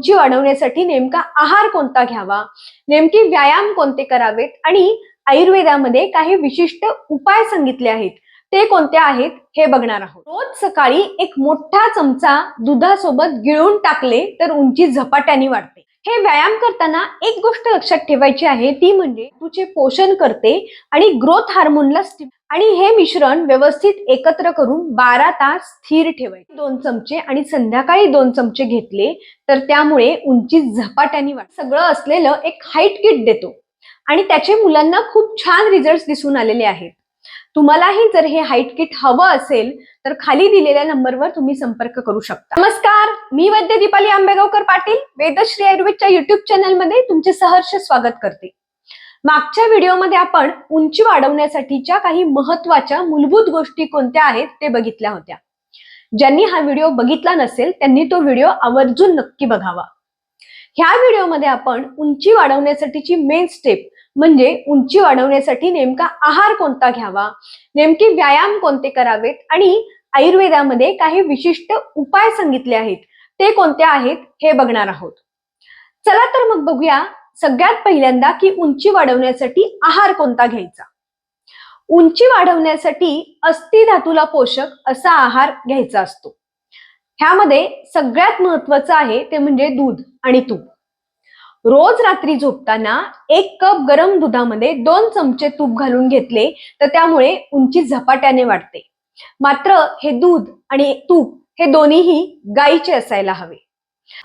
उंची वाढवण्यासाठी नेमका आहार कोणता घ्यावा? नेमकी व्यायाम कोणते करावेत? आणि आयुर्वेदामध्ये काही विशिष्ट उपाय सांगितले आहेत. ते कोणते आहेत हे बघणार आहोत. रोज सकाळी एक मोठा चमचा दुधासोबत गिळून टाकले तर उंची झपाट्याने वाढते. हे व्यायाम करताना एक गोष्ट लक्षात ठेवायची आहे ती म्हणजे तुझे पोषण करते आणि ग्रोथ हार्मोनला आणि हे मिश्रण व्यवस्थित एकत्र करून बारा तास स्थिर ठेवायचे. दोन चमचे आणि संध्याकाळी दोन चमचे घेतले तर त्यामुळे उंची झपाट्याने वाढ सगळं असलेलं एक हाईट किट देतो. आणि त्याचे मुलांना खूप छान रिझल्ट दिसून आलेले आहेत. तुम्हालाही जर हे हाईट किट हवं असेल तर खाली दिलेल्या नंबरवर तुम्ही संपर्क करू शकता. नमस्कार मी वैद्य दीपाली आंबेगावकर पाटील वेदश्री आयुर्वेदच्या युट्यूब चॅनलमध्ये तुमचे सहर्ष स्वागत करते. मागच्या व्हिडिओमध्ये आपण उंची वाढवण्यासाठीच्या काही महत्त्वाच्या मूलभूत गोष्टी कोणत्या आहेत ते बघितल्या होत्या. ज्यांनी हा व्हिडिओ बघितला नसेल त्यांनी तो व्हिडिओ आवर्जून नक्की बघावा. ह्या व्हिडिओमध्ये आपण उंची वाढवण्यासाठीची मेन स्टेप म्हणजे उंची वाढवण्यासाठी नेमका आहार कोणता घ्यावा नेमके व्यायाम कोणते करावेत आणि आयुर्वेदामध्ये काही विशिष्ट उपाय सांगितले आहेत ते कोणते आहेत हे बघणार आहोत. चला तर मग बघूया सगळ्यात पहिल्यांदा की उंची वाढवण्यासाठी आहार कोणता घ्यायचा? उंची वाढवण्यासाठी अस्थि धातूला पोषक असा आहार घ्यायचा असतो. ह्यामध्ये सगळ्यात महत्वाचं आहे ते म्हणजे दूध आणि तूप. रोज रात्री झोपताना एक कप गरम दुधामध्ये दोन चमचे तूप घालून घेतले तर त्यामुळे उंची झपाट्याने वाढते. मात्र हे दूध आणि तूप हे दोन्हीही गाईचे असायला हवे.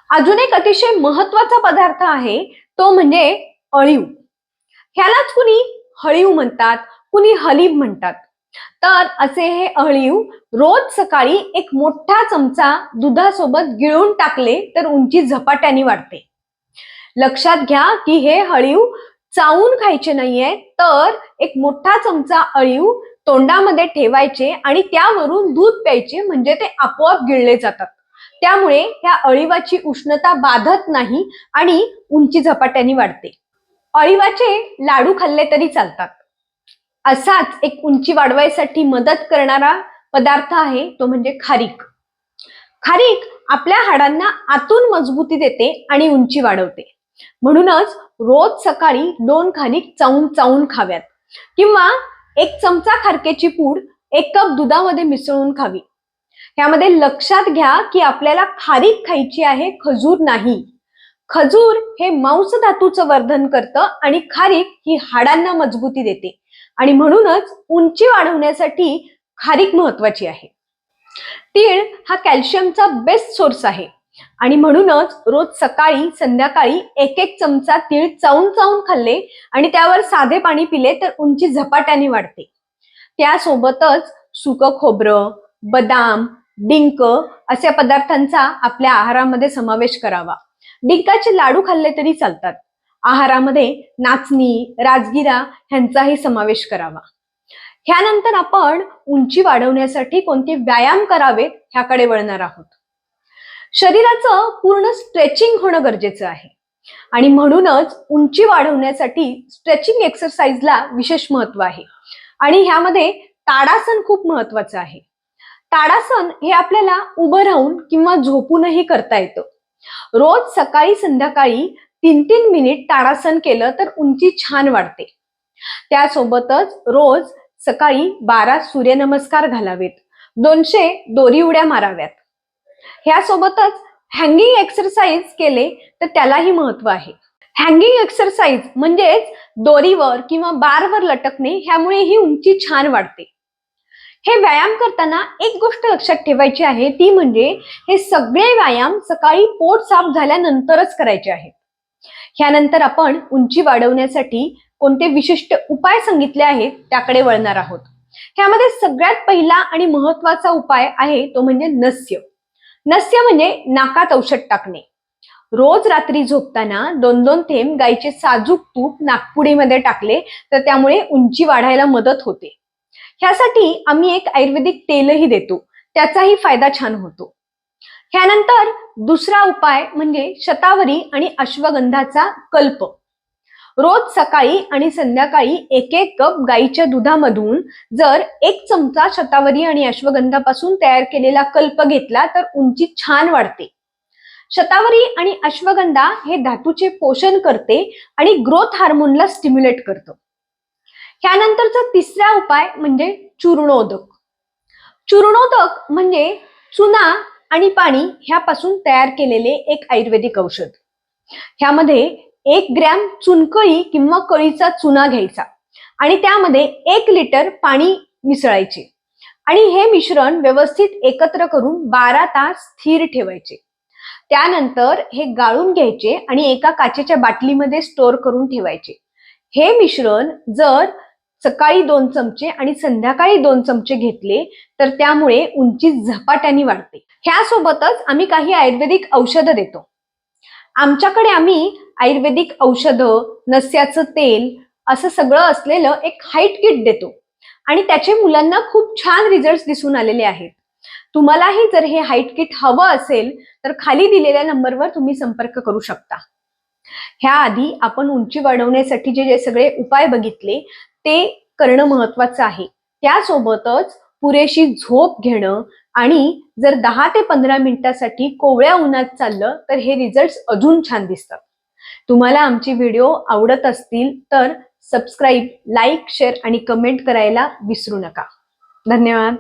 अजून एक अतिशय महत्त्वाचा पदार्थ आहे तो म्हणजे अळीव. ह्यालाच कुणी हळीव म्हणतात कुणी हलीब म्हणतात. तर असे हे अळीव रोज सकाळी एक मोठा चमचा दुधासोबत गिळून टाकले तर उंची झपाट्याने वाढते. लक्षात घ्या की हे हळीव चावून खायचे नाहीये तर एक मोठा चमचा अळीव तोंडामध्ये ठेवायचे आणि त्यावरून दूध प्यायचे म्हणजे ते आपोआप गिळले जातात. त्यामुळे ह्या अळीवाची उष्णता बाधत नाही आणि उंची झपाट्याने वाढते. अळीवाचे लाडू खाल्ले तरी चालतात. असाच एक उंची वाढवायसाठी मदत करणारा पदार्थ आहे तो म्हणजे खारीक. खारीक आपल्या हाडांना आतून मजबूती देते आणि उंची वाढवते. म्हणूनच रोज सकाळी दोन खारीक चावून चावून खाव्यात. किंवा एक चमचा खारकेची पूड एक कप दुधामध्ये मिसळून खावी. यामध्ये लक्षात घ्या की आपल्याला खारीक खायची आहे खजूर नाही. खजूर हे मांस धातूचं वर्धन करतं आणि खारीक ही हाडांना मजबूती देते. आणि म्हणूनच उंची वाढवण्यासाठी खारीक महत्वाची आहे. तीळ हा कॅल्शियमचा बेस्ट सोर्स आहे. आणि म्हणूनच रोज सकाळी संध्याकाळी एक एक चमचा तीळ चावून चावून खाल्ले आणि त्यावर साधे पाणी पिले तर उंची झपाट्याने वाढते. त्यासोबतच सुक खोबरं बदाम डिंक अशा पदार्थांचा आपल्या आहारामध्ये समावेश करावा. डिंकाचे लाडू खाल्ले तरी चालतात. आहारामध्ये नाचणी राजगिरा ह्यांचाही समावेश करावा. ह्यानंतर आपण उंची वाढवण्यासाठी कोणते व्यायाम करावेत ह्याकडे वळणार आहोत. शरीराचं पूर्ण स्ट्रेचिंग होणं गरजेचं आहे. आणि म्हणूनच उंची वाढवण्यासाठी स्ट्रेचिंग एक्सरसाइजला विशेष महत्त्व आहे. आणि ह्यामध्ये ताडासन खूप महत्वाचं आहे. ताडासन हे आपल्याला उभं राहून किंवा झोपूनही करता येतं. रोज सकाळी संध्याकाळी तीन तीन मिनिट ताडासन केलं तर उंची छान वाढते. त्यासोबतच रोज सकाळी बारा सूर्यनमस्कार घालावेत. दोनशे दोरी उड्या माराव्यात. ह्यासोबतच हँगिंग एक्सरसाइज केले तर त्यालाही महत्त्व आहे. हँगिंग एक्सरसाइज म्हणजेच दोरीवर किंवा बारवर लटकणे ह्यामुळे ही उंची छान वाढते. हे व्यायाम करताना एक गोष्ट लक्षात ठेवायची आहे ती म्हणजे हे सगळे व्यायाम सकाळी पोट साफ झाल्यानंतरच करायचे आहेत. ह्यानंतर आपण उंची वाढवण्यासाठी कोणते विशिष्ट उपाय सांगितले आहेत त्याकडे वळणार आहोत. ह्यामध्ये सगळ्यात पहिला आणि महत्त्वाचा उपाय आहे तो म्हणजे नस्य. नस्य म्हणजे नाकात औषध टाकणे. रोज रात्री झोपताना दोन दोन थेंब गाईचे साजूक तूप नागपुडीमध्ये टाकले तर त्यामुळे उंची वाढायला मदत होते. ह्यासाठी आम्ही एक आयुर्वेदिक तेलही देतो. त्याचाही फायदा छान होतो. ह्यानंतर दुसरा उपाय म्हणजे शतावरी आणि अश्वगंधाचा कल्प. रोज सकाळी आणि संध्याकाळी एक एक कप गाईच्या दुधामधून जर एक चमचा शतावरी आणि अश्वगंधापासून तयार केलेला कल्प घेतला तर उंची छान वाढते. शतावरी आणि अश्वगंधा हे धातूचे पोषण करते आणि ग्रोथ हार्मोनला स्टिम्युलेट करतं. ह्यानंतरचा तिसरा उपाय म्हणजे चूर्णोदक. चूर्णोदक म्हणजे चुना आणि पाणी ह्यापासून तयार केलेले एक आयुर्वेदिक औषध. ह्यामध्ये एक ग्रॅम चुनकळी किंवा कळीचा चुना घ्यायचा आणि त्यामध्ये एक लिटर पाणी मिसळायचे आणि हे मिश्रण व्यवस्थित एकत्र करून बारा तास स्थिर ठेवायचे. त्यानंतर हे गाळून घ्यायचे आणि एका काचेच्या बाटलीमध्ये स्टोअर करून ठेवायचे. हे मिश्रण जर सकाळी दोन चमचे आणि संध्याकाळी दोन चमचे घेतले तर त्यामुळे उंची झपाट्याने वाढते. ह्यासोबतच आम्ही काही आयुर्वेदिक औषधं देतो. आमच्याकडे आम्ही आयुर्वेदिक औषधं नस्याचं तेल असं सगळं असलेलं एक हाईट किट देतो. आणि त्याचे मुलांना खूप छान रिझल्ट दिसून आलेले आहेत. तुम्हालाही जर हे हाईट किट हवं असेल तर खाली दिलेल्या नंबरवर तुम्ही संपर्क करू शकता. ह्याआधी आपण उंची वाढवण्यासाठी जे जे सगळे उपाय बघितले ते करणं महत्वाचं आहे. त्यासोबतच पुरेशी झोप घेणं आणि जर दहा ते पंधरा मिनिटासाठी कोवळ्या उन्हात चाललं तर हे रिझल्ट अजून छान दिसतात. तुम्हाला आमची व्हिडिओ आवडत असतील तर सबस्क्राईब लाईक शेअर आणि कमेंट करायला विसरू नका. धन्यवाद.